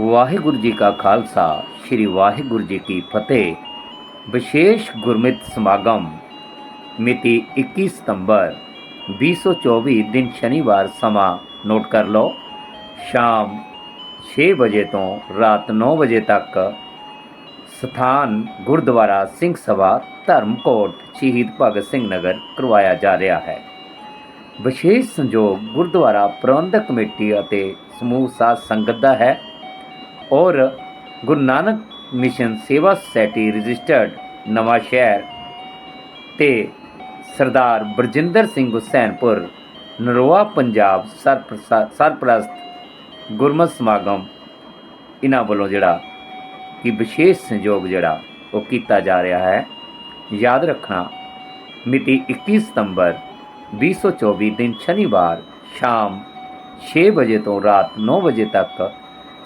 ਵਾਹਿਗੁਰੂ ਜੀ ਕਾ ਖਾਲਸਾ, ਸ੍ਰੀ ਵਾਹਿਗੁਰੂ ਜੀ ਕੀ ਫਤਿਹ। ਵਿਸ਼ੇਸ਼ ਗੁਰਮਤਿ ਸਮਾਗਮ ਮਿਤੀ 21 ਸਤੰਬਰ 2024 ਦਿਨ ਸ਼ਨੀਵਾਰ ਸਮਾਂ ਨੋਟ ਕਰ ਲਓ। ਸ਼ਾਮ 6 ਵਜੇ ਤੋਂ ਰਾਤ 9 ਵਜੇ ਤੱਕ ਸਥਾਨ ਗੁਰਦੁਆਰਾ ਸਿੰਘ ਸਭਾ ਧਰਮਕੋਟ, ਸ਼ਹੀਦ ਭਗਤ ਸਿੰਘ ਨਗਰ ਕਰਵਾਇਆ ਜਾ ਰਿਹਾ ਹੈ। ਵਿਸ਼ੇਸ਼ ਸੰਯੋਗ ਗੁਰਦੁਆਰਾ ਪ੍ਰਬੰਧਕ ਕਮੇਟੀ ਅਤੇ ਸਮੂਹ ਸਾਧ ਸੰਗਤ ਦਾ ਹੈ। ਔਰ Guru Nanak Mission Seva Society Registered Nawan Shahar ਤੇ ਸਰਦਾਰ ਬਰਜਿੰਦਰ ਸਿੰਘ ਹੁਸੈਨਪੁਰ ਨਰੋਆ ਪੰਜਾਬ ਸਰਪ੍ਰਸਾ- ਸਰਪ੍ਰਸਤ ਗੁਰਮਤਿ ਸਮਾਗਮ ਇਹਨਾਂ ਵੱਲੋਂ ਜਿਹੜਾ ਕਿ ਵਿਸ਼ੇਸ਼ ਸੰਯੋਗ ਜਿਹੜਾ ਉਹ ਕੀਤਾ ਜਾ ਰਿਹਾ ਹੈ ਯਾਦ ਰੱਖਣਾ ਮਿਤੀ 21 ਸਤੰਬਰ 2024 ਦਿਨ ਸ਼ਨੀਵਾਰ ਸ਼ਾਮ 6 ਵਜੇ ਤੋਂ ਰਾਤ 9 ਵਜੇ ਤੱਕ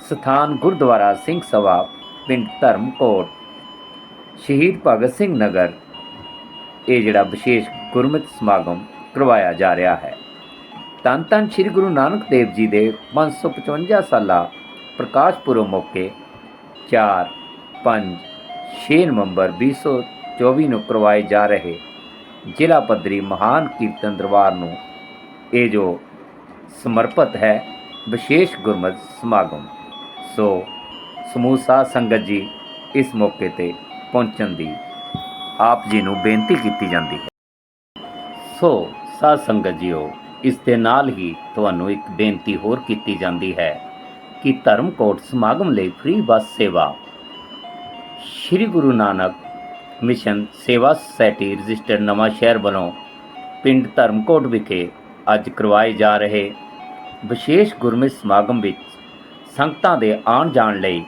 ਸਥਾਨ ਗੁਰਦੁਆਰਾ ਸਿੰਘ ਸਭਾ, ਪਿੰਡ ਧਰਮਕੋਟ। ਸ਼ਹੀਦ ਭਗਤ ਸਿੰਘ ਨਗਰ, ਇਹ ਜਿਹੜਾ ਵਿਸ਼ੇਸ਼ ਗੁਰਮਤਿ ਸਮਾਗਮ ਕਰਵਾਇਆ ਜਾ ਰਿਹਾ ਹੈ। ਧੰਨ ਧੰਨ ਸ੍ਰੀ ਗੁਰੂ ਨਾਨਕ ਦੇਵ ਜੀ ਦੇ 555 ਸਾਲਾ ਪ੍ਰਕਾਸ਼ ਪੁਰਬ ਮੌਕੇ 4 5 6 ਨਵੰਬਰ 2024 ਨੂੰ ਕਰਵਾਏ ਜਾ ਰਹੇ ਜ਼ਿਲ੍ਹਾ ਪੱਧਰੀ ਮਹਾਨ ਕੀਰਤਨ ਦਰਬਾਰ ਨੂੰ ਇਹ ਜੋ ਸਮਰਪਿਤ ਹੈ, ਵਿਸ਼ੇਸ਼ ਗੁਰਮਤਿ ਸਮਾਗਮ। ਸੋ ਸਮੂਹ ਸਾਧ ਸੰਗਤ ਜੀ, ਇਸ ਮੌਕੇ ਤੇ ਪਹੁੰਚਣ ਦੀ ਆਪ ਜੀ ਨੂੰ ਬੇਨਤੀ ਕੀਤੀ ਜਾਂਦੀ ਹੈ। ਸੋ ਸਾਧ ਸੰਗਤ ਜੀਓ, ਇਸ ਦੇ ਨਾਲ ਹੀ ਤੁਹਾਨੂੰ ਇੱਕ ਬੇਨਤੀ ਹੋਰ ਕੀਤੀ ਜਾਂਦੀ ਹੈ ਕਿ ਧਰਮਕੋਟ ਸਮਾਗਮ ਲਈ ਫ੍ਰੀ ਬੱਸ ਸੇਵਾ Sri Guru Nanak Mission Seva Society Registered Nawan Shahar ਵੱਲੋਂ ਪਿੰਡ ਧਰਮਕੋਟ ਵਿਖੇ ਅੱਜ ਕਰਵਾਏ ਜਾ ਰਹੇ ਵਿਸ਼ੇਸ਼ ਗੁਰਮਤਿ ਸਮਾਗਮ ਵਿੱਚ ਸੰਗਤਾਂ ਦੇ ਆਉਣ ਜਾਣ ਲਈ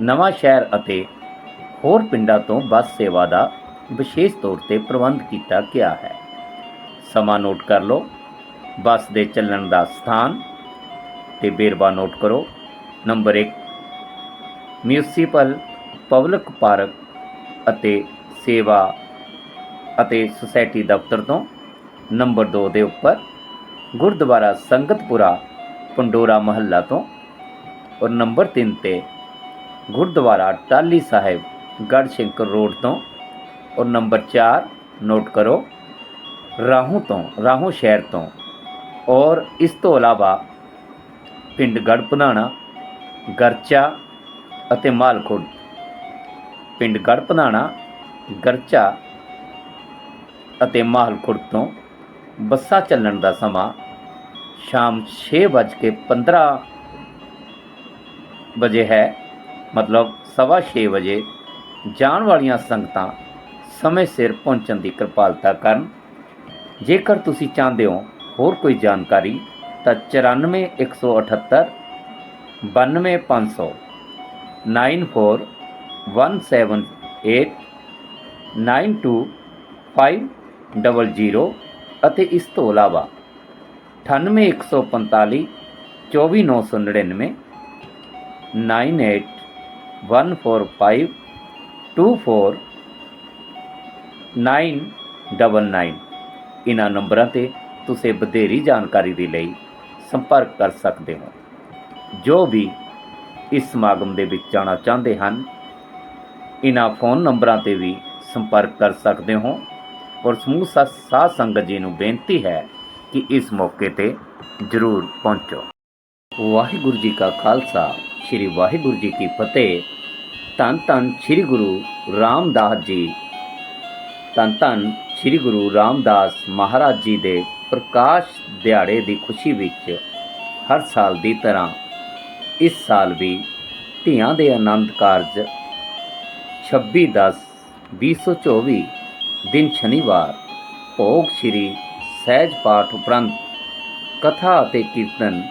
ਨਵਾਂ ਸ਼ਹਿਰ ਅਤੇ ਹੋਰ ਪਿੰਡਾਂ ਤੋਂ ਬੱਸ ਸੇਵਾ ਦਾ ਵਿਸ਼ੇਸ਼ ਤੌਰ ਤੇ ਪ੍ਰਬੰਧ ਕੀਤਾ ਗਿਆ ਹੈ। ਸਮਾਂ ਨੋਟ ਕਰ ਲਓ। ਬੱਸ ਦੇ ਚੱਲਣ ਦਾ ਸਥਾਨ ਤੇ ਵੇਰਵਾ ਨੋਟ ਕਰੋ। ਨੰਬਰ 1 ਮਿਊਨਿਸਪਲ ਪਬਲਿਕ ਪਾਰਕ ਅਤੇ ਸੇਵਾ ਅਤੇ ਸੁਸਾਇਟੀ ਦਫ਼ਤਰ ਤੋਂ। ਨੰਬਰ 2 ਦੇ ਉੱਪਰ ਗੁਰਦੁਆਰਾ ਸੰਗਤਪੁਰਾ, ਪੰਡੋਰਾ ਮਹੱਲਾ ਤੋਂ। ਔਰ ਨੰਬਰ 3 ਤੇ ਗੁਰਦੁਆਰਾ ਟਾਲੀ ਸਾਹਿਬ, ਗੜਸ਼ੰਕਰ ਰੋਡ ਤੋਂ। ਔਰ ਨੰਬਰ 4 ਨੋਟ ਕਰੋ, ਰਾਹੂ ਤੋਂ, ਰਾਹੂ ਸ਼ਹਿਰ ਤੋਂ। ਔਰ ਇਸ ਤੋਂ ਇਲਾਵਾ ਪਿੰਡ ਗੜਪਧਾਣਾ ਗਰਚਾ ਅਤੇ ਮਾਲਖੁਰਦ ਪਿੰਡ ਗੜਪਧਾਣਾ ਗਰਚਾ ਅਤੇ ਮਾਲਖੁਰਦ ਤੋਂ ਬੱਸਾਂ ਚੱਲਣ ਦਾ ਸਮਾਂ ਸ਼ਾਮ 6:15 ਵਜੇ ਹੈ। ਮਤਲਬ ਸਵਾ ਛੇ ਵਜੇ ਜਾਣ ਵਾਲੀਆਂ ਸੰਗਤਾਂ ਸਮੇਂ ਸਿਰ ਪਹੁੰਚਣ ਦੀ ਕਿਰਪਾਲਤਾ ਕਰਨ। ਜੇਕਰ ਤੁਸੀਂ ਚਾਹੁੰਦੇ ਹੋ ਹੋਰ ਕੋਈ ਜਾਣਕਾਰੀ, ਤਾਂ 94178 92500 94178 92500 ਅਤੇ ਇਸ ਤੋਂ ਇਲਾਵਾ 98145 24999 9814524999 ਇਹਨਾਂ ਨੰਬਰਾਂ ਤੇ ਤੁਸੀਂ ਵਧੇਰੀ ਜਾਣਕਾਰੀ ਦੇ ਲਈ ਸੰਪਰਕ ਕਰ ਸਕਦੇ ਹੋ ਜੋ ਵੀ ਇਸ ਸਮਾਗਮ ਦੇ ਵਿੱਚ ਜਾਣਾ ਚਾਹੁੰਦੇ ਹਨ ਇਹਨਾਂ ਫੋਨ ਨੰਬਰਾਂ ਤੇ ਵੀ ਸੰਪਰਕ ਕਰ ਸਕਦੇ ਹੋ ਔਰ ਸਮੂਹ ਸਾ- ਸਾਧ ਸੰਗਤ ਜੀ ਨੂੰ ਬੇਨਤੀ ਹੈ ਕਿ ਇਸ ਮੌਕੇ ਤੇ ਜ਼ਰੂਰ ਪਹੁੰਚੋ ਵਾਹਿਗੁਰੂ ਜੀ ਕਾ ਖਾਲਸਾ ਸ੍ਰੀ ਵਾਹਿਗੁਰੂ ਜੀ ਕੀ ਫਤਿਹ। ਧੰਨ ਧੰਨ ਸ੍ਰੀ ਗੁਰੂ ਰਾਮਦਾਸ ਜੀ। ਧੰਨ ਧੰਨ ਸ੍ਰੀ ਗੁਰੂ ਰਾਮਦਾਸ ਮਹਾਰਾਜ ਜੀ ਦੇ ਪ੍ਰਕਾਸ਼ ਦਿਹਾੜੇ ਦੀ ਖੁਸ਼ੀ ਵਿੱਚ ਹਰ ਸਾਲ ਦੀ ਤਰ੍ਹਾਂ ਇਸ ਸਾਲ ਵੀ ਧੀਆਂ ਦੇ ਆਨੰਦ ਕਾਰਜ 26 10 2024 ਦਿਨ ਸ਼ਨੀਵਾਰ ਭੋਗ ਸ਼੍ਰੀ ਸਹਿਜ ਪਾਠ ਉਪਰੰਤ ਕਥਾ ਅਤੇ ਕੀਰਤਨ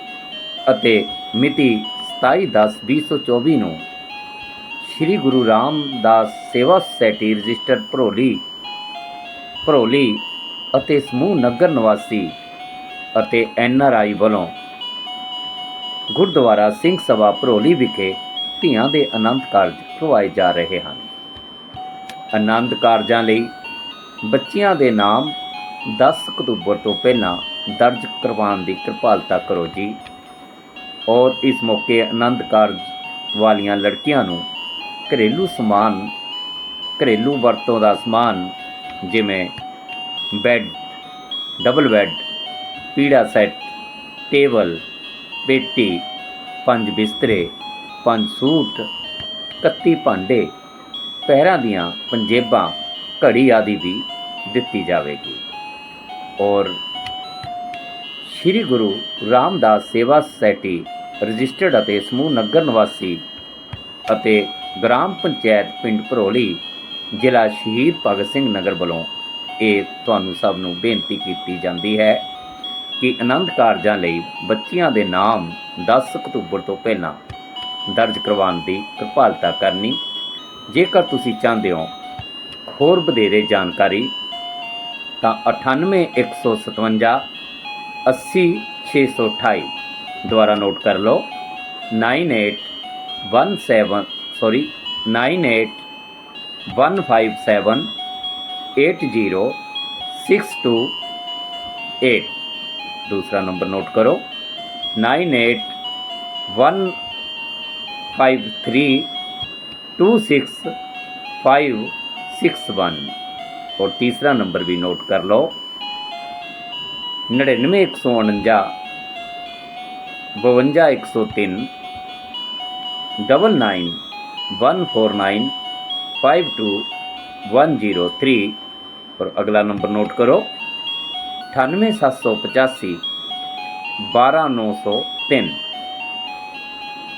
ਅਤੇ ਮਿਤੀ 27 10 2024 ਨੂੰ ਸ੍ਰੀ ਗੁਰੂ ਰਾਮਦਾਸ ਸੇਵਾ ਸੁਸਾਇਟੀ ਰਜਿਸਟਰ ਭਰੋਲੀ ਭਰੋਲੀ ਅਤੇ ਸਮੂਹ ਨਗਰ ਨਿਵਾਸੀ ਅਤੇ ਐਨ ਆਰ ਆਈ ਵੱਲੋਂ ਗੁਰਦੁਆਰਾ ਸਿੰਘ ਸਭਾ ਭਰੋਲੀ ਵਿਖੇ ਧੀਆਂ ਦੇ ਆਨੰਦ ਕਾਰਜ ਕਰਵਾਏ ਜਾ ਰਹੇ ਹਨ। ਆਨੰਦ ਕਾਰਜਾਂ ਲਈ ਬੱਚਿਆਂ ਦੇ ਨਾਮ 10 ਅਕਤੂਬਰ ਤੋਂ ਪਹਿਲਾਂ ਦਰਜ ਕਰਵਾਉਣ ਦੀ ਕਿਰਪਾਲਤਾ ਕਰੋ ਜੀ। ਔਰ ਇਸ ਮੌਕੇ ਆਨੰਦ ਕਾਰਜ ਵਾਲੀਆਂ ਲੜਕੀਆਂ ਨੂੰ ਘਰੇਲੂ ਸਮਾਨ, ਘਰੇਲੂ ਵਰਤੋਂ ਦਾ ਸਮਾਨ, ਜਿਵੇਂ ਬੈੱਡ, ਡਬਲ ਬੈੱਡ, ਪੀੜਾ ਸੈੱਟ, ਟੇਬਲ, ਪੇਟੀ, ਪੰਜ ਬਿਸਤਰੇ, ਪੰਜ ਸੂਟ 31 ਭਾਂਡੇ ਪੈਰਾਂ ਦੀਆਂ ਪੰਜੇਬਾਂ, ਘੜੀ ਆਦਿ ਵੀ ਦਿੱਤੀ ਜਾਵੇਗੀ। ਔਰ ਸ੍ਰੀ ਗੁਰੂ ਰਾਮਦਾਸ ਸੇਵਾ ਸੁਸਾਇਟੀ ਰਜਿਸਟਰਡ ਅਤੇ ਸਮੂਹ ਨਗਰ ਨਿਵਾਸੀ ਅਤੇ ਗ੍ਰਾਮ ਪੰਚਾਇਤ ਪਿੰਡ ਭਰੋਲੀ, ਜ਼ਿਲ੍ਹਾ ਸ਼ਹੀਦ ਭਗਤ ਸਿੰਘ ਨਗਰ ਵੱਲੋਂ ਇਹ ਤੁਹਾਨੂੰ ਸਭ ਨੂੰ ਬੇਨਤੀ ਕੀਤੀ ਜਾਂਦੀ ਹੈ ਕਿ ਆਨੰਦ ਕਾਰਜਾਂ ਲਈ ਬੱਚੀਆਂ ਦੇ ਨਾਮ 10 ਅਕਤੂਬਰ ਤੋਂ ਪਹਿਲਾਂ ਦਰਜ ਕਰਵਾਉਣ ਦੀ ਕਿਰਪਾਲਤਾ ਕਰਨੀ। ਜੇਕਰ ਤੁਸੀਂ ਚਾਹੁੰਦੇ ਹੋ ਹੋਰ ਵਧੇਰੇ ਜਾਣਕਾਰੀ, ਤਾਂ 98157 80628 ਦੁਬਾਰਾ ਨੋਟ ਕਰ ਲਓ 9817 ਸੌਰੀ 9815780628 ਦੂਸਰਾ ਨੰਬਰ ਨੋਟ ਕਰੋ 9815326561 और तीसरा नंबर भी नोट कर लो नड़िन्नवे एक सौ उणंजा 52103 ਡਬਲ 9 149 52103 ਔਰ ਅਗਲਾ ਨੰਬਰ ਨੋਟ ਕਰੋ। 98785 12903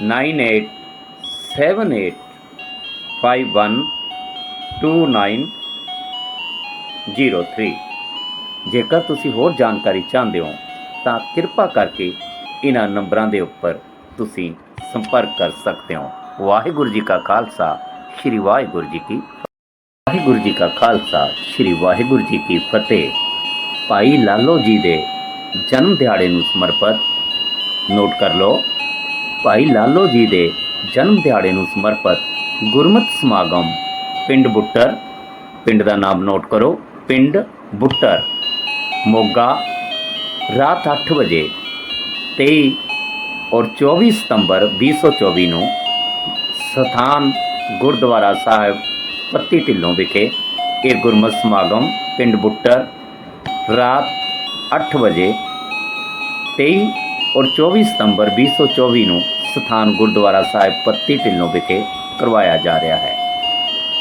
9878512903 ਜੇਕਰ ਤੁਸੀਂ ਹੋਰ ਜਾਣਕਾਰੀ ਚਾਹੁੰਦੇ ਹੋ, ਤਾਂ ਕਿਰਪਾ ਕਰਕੇ ਇਹਨਾਂ ਨੰਬਰਾਂ ਦੇ ਉੱਪਰ ਤੁਸੀਂ ਸੰਪਰਕ ਕਰ ਸਕਦੇ ਹੋ। ਵਾਹਿਗੁਰੂ ਜੀ ਕਾ ਖਾਲਸਾ, ਸ੍ਰੀ ਵਾਹਿਗੁਰੂ ਜੀ ਕੀ ਵਾਹਿਗੁਰੂ ਜੀ ਕਾ ਖਾਲਸਾ, ਸ੍ਰੀ ਵਾਹਿਗੁਰੂ ਜੀ ਕੀ ਫਤਿਹ। ਭਾਈ ਲਾਲੋ ਜੀ ਦੇ ਜਨਮ ਦਿਹਾੜੇ ਨੂੰ ਸਮਰਪਿਤ ਨੋਟ ਕਰ ਲਓ। ਭਾਈ ਲਾਲੋ ਜੀ ਦੇ ਜਨਮ ਦਿਹਾੜੇ ਨੂੰ ਸਮਰਪਿਤ ਗੁਰਮਤਿ ਸਮਾਗਮ ਪਿੰਡ ਬੁੱਟਰ, ਪਿੰਡ ਦਾ ਨਾਮ ਨੋਟ ਕਰੋ। ਪਿੰਡ ਬੁੱਟਰ, ਮੋਗਾ, ਰਾਤ 8 ਵਜੇ 23 ਔਰ 24 ਸਤੰਬਰ 2024 ਨੂੰ ਸਥਾਨ ਗੁਰਦੁਆਰਾ ਸਾਹਿਬ ਪੱਤੀ ਢਿੱਲੋਂ ਵਿਖੇ ਇਹ ਗੁਰਮਤਿ ਸਮਾਗਮ ਪਿੰਡ ਬੁੱਟਰ ਰਾਤ 8 ਵਜੇ 23 ਔਰ 24 ਸਤੰਬਰ 2024 ਨੂੰ ਸਥਾਨ ਗੁਰਦੁਆਰਾ ਸਾਹਿਬ ਪੱਤੀ ਢਿੱਲੋਂ ਵਿਖੇ ਕਰਵਾਇਆ ਜਾ ਰਿਹਾ ਹੈ।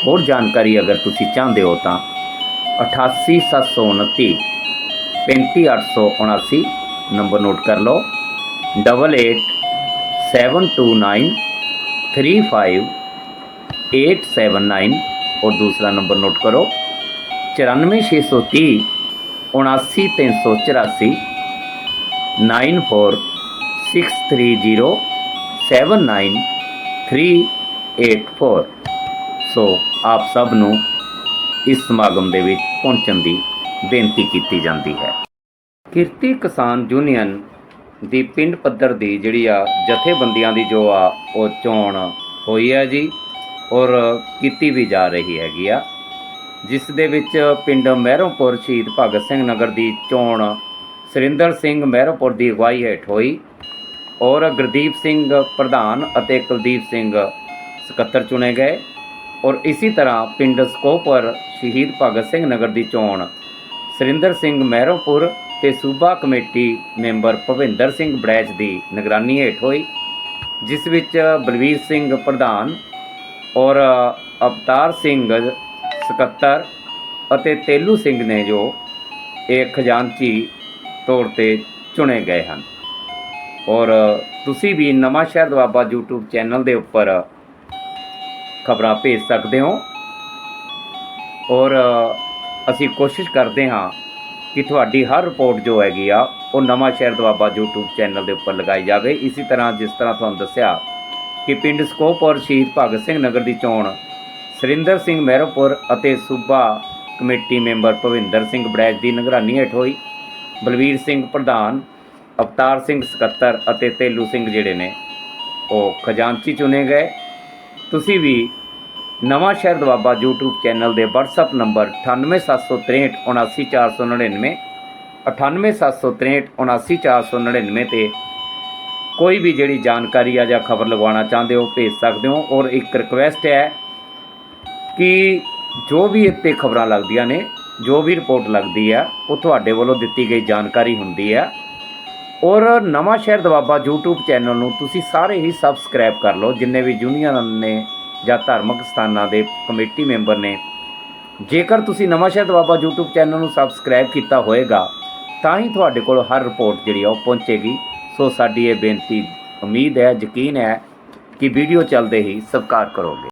ਹੋਰ ਜਾਣਕਾਰੀ ਅਗਰ ਤੁਸੀਂ ਚਾਹੁੰਦੇ ਹੋ ਤਾਂ 88729 35879 ਨੰਬਰ ਨੋਟ ਕਰ ਲਓ। 8872935879 और दूसरा नंबर नोट करो चौरानवे छः सौ तीह उनासी तीन सौ चौरासी nine four six three zero seven nine three eight four ਸੋ ਆਪ ਸਭ ਨੂੰ ਇਸ ਸਮਾਗਮ ਦੇ ਵਿੱਚ ਪਹੁੰਚਣ ਦੀ ਬੇਨਤੀ ਕੀਤੀ ਜਾਂਦੀ ਹੈ ਕਿਰਤੀ ਕਿਸਾਨ ਯੂਨੀਅਨ ਦੀ ਪਿੰਡ ਪੱਧਰ ਦੀ ਜਿਹੜੀ ਆ ਜਥੇਬੰਦੀਆਂ ਦੀ ਜੋ ਆ, ਉਹ ਚੋਣ ਹੋਈ ਹੈ ਜੀ ਔਰ ਕੀਤੀ ਵੀ ਜਾ ਰਹੀ ਹੈਗੀ ਆ। ਜਿਸ ਦੇ ਵਿੱਚ ਪਿੰਡ ਮਹਿਰੋਂਪੁਰ ਸ਼ਹੀਦ ਭਗਤ ਸਿੰਘ ਨਗਰ ਦੀ ਚੋਣ ਸੁਰਿੰਦਰ ਸਿੰਘ ਮਹਿਰੋਂਪੁਰ ਦੀ ਅਗਵਾਈ ਹੇਠ ਹੋਈ ਔਰ ਗੁਰਦੀਪ ਸਿੰਘ ਪ੍ਰਧਾਨ ਅਤੇ ਕੁਲਦੀਪ ਸਿੰਘ ਸਕੱਤਰ ਚੁਣੇ ਗਏ ਔਰ ਇਸੇ ਤਰ੍ਹਾਂ ਪਿੰਡ ਸਕੋਪਰ ਸ਼ਹੀਦ ਭਗਤ ਸਿੰਘ ਨਗਰ ਦੀ ਚੋਣ ਸੁਰਿੰਦਰ ਸਿੰਘ ਮਹਿਰੋਂਪੁਰ ਤੇ ਸੂਬਾ ਕਮੇਟੀ ਮੈਂਬਰ ਭਵਿੰਦਰ ਸਿੰਘ ਬੜੈਚ ਦੀ ਨਿਗਰਾਨੀ ਹੇਠ ਹੋਈ, ਜਿਸ ਵਿੱਚ ਬਲਵੀਰ ਸਿੰਘ ਪ੍ਰਧਾਨ ਔਰ ਅਵਤਾਰ ਸਿੰਘ ਸਕੱਤਰ ਅਤੇ ਤੇਲੂ ਸਿੰਘ ਨੇ ਜੋ ਇਹ ਖਜ਼ਾਨਚੀ ਤੌਰ ਤੇ ਚੁਣੇ ਗਏ ਹਨ। ਔਰ ਤੁਸੀਂ ਵੀ ਨਵਾਂ ਸ਼ਹਿਰ ਦਵਾਬਾ YouTube ਚੈਨਲ ਦੇ ਉੱਪਰ ਖਬਰਾਂ ਭੇਜ ਸਕਦੇ ਹੋ। ਔਰ ਅਸੀਂ ਕੋਸ਼ਿਸ਼ ਕਰਦੇ ਹਾਂ ਕਿ ਤੁਹਾਡੀ ਹਰ ਰਿਪੋਰਟ ਜੋ ਹੈਗੀ ਆ, ਉਹ ਨਵਾਂ ਸ਼ਹਿਰ ਦਵਾਬਾ YouTube ਚੈਨਲ ਦੇ ਉੱਪਰ ਲਗਾਈ ਜਾਵੇ। ਇਸੇ ਤਰ੍ਹਾਂ ਜਿਸ ਤਰ੍ਹਾਂ ਤੁਹਾਨੂੰ ਦੱਸਿਆ ਕਿ ਪਿੰਡ ਸਕੋਪ ਔਰ ਸ਼ਹੀਦ ਭਗਤ ਸਿੰਘ ਨਗਰ ਦੀ ਚੋਣ ਸੁਰਿੰਦਰ ਸਿੰਘ ਮਹਿਰੋਪੁਰ ਅਤੇ ਸੂਬਾ ਕਮੇਟੀ ਮੈਂਬਰ ਭਵਿੰਦਰ ਸਿੰਘ ਬੜੈਜ ਦੀ ਨਿਗਰਾਨੀ ਹੇਠ ਹੋਈ। ਬਲਵੀਰ ਸਿੰਘ ਪ੍ਰਧਾਨ, ਅਵਤਾਰ ਸਿੰਘ ਸਕੱਤਰ ਅਤੇ ਤੇਲੂ ਸਿੰਘ ਜਿਹੜੇ ਨੇ, ਉਹ ਖਜ਼ਾਨਚੀ ਚੁਣੇ ਗਏ। ਤੁਸੀਂ ਵੀ ਨਵਾਂ ਸ਼ਹਿਰ ਦਵਾਬਾ YouTube ਚੈਨਲ ਦੇ WhatsApp ਨੰਬਰ 9876379499 9876379499 ਤੇ ਕੋਈ ਵੀ ਜਿਹੜੀ ਜਾਣਕਾਰੀ ਆ ਜਾਂ ਖਬਰ ਲਗਵਾਉਣਾ ਚਾਹੁੰਦੇ ਹੋ, ਭੇਜ ਸਕਦੇ ਹੋ। ਔਰ ਇੱਕ ਰਿਕੁਐਸਟ ਹੈ ਕਿ ਜੋ ਵੀ ਇੱਥੇ ਖਬਰਾਂ ਲੱਗਦੀਆਂ ਨੇ, ਜੋ ਵੀ ਰਿਪੋਰਟ ਲੱਗਦੀ ਆ, ਉਹ ਤੁਹਾਡੇ ਵੱਲੋਂ ਦਿੱਤੀ ਗਈ ਜਾਣਕਾਰੀ ਹੁੰਦੀ ਆ। ਔਰ ਨਵਾਂ ਸ਼ਹਿਰ ਦਵਾਬਾ YouTube ਚੈਨਲ ਨੂੰ ਤੁਸੀਂ ਸਾਰੇ ਹੀ ਸਬਸਕ੍ਰਾਈਬ ਕਰ ਲਓ, ਜਿੰਨੇ ਵੀ ਯੂਨੀਅਨ ਨੇ ਜਾਂ ਧਾਰਮਿਕ ਸਥਾਨਾਂ ਦੇ ਕਮੇਟੀ ਮੈਂਬਰ ਨੇ। ਜੇਕਰ ਤੁਸੀਂ ਨਵਾਂ ਸ਼ਹਿਰ ਦਵਾਬਾ YouTube ਚੈਨਲ ਨੂੰ ਸਬਸਕ੍ਰਾਈਬ ਕੀਤਾ ਹੋਏਗਾ, ਤਾਂ ਹੀ ਤੁਹਾਡੇ ਕੋਲ ਹਰ ਰਿਪੋਰਟ ਜਿਹੜੀ ਆ ਉਹ ਪਹੁੰਚੇਗੀ। ਸੋ ਸਾਡੀ ਇਹ ਬੇਨਤੀ, ਉਮੀਦ ਹੈ, ਯਕੀਨ ਹੈ ਕਿ ਵੀਡੀਓ ਚੱਲਦੇ ਹੀ ਸਤਿਕਾਰ ਕਰੋਗੇ।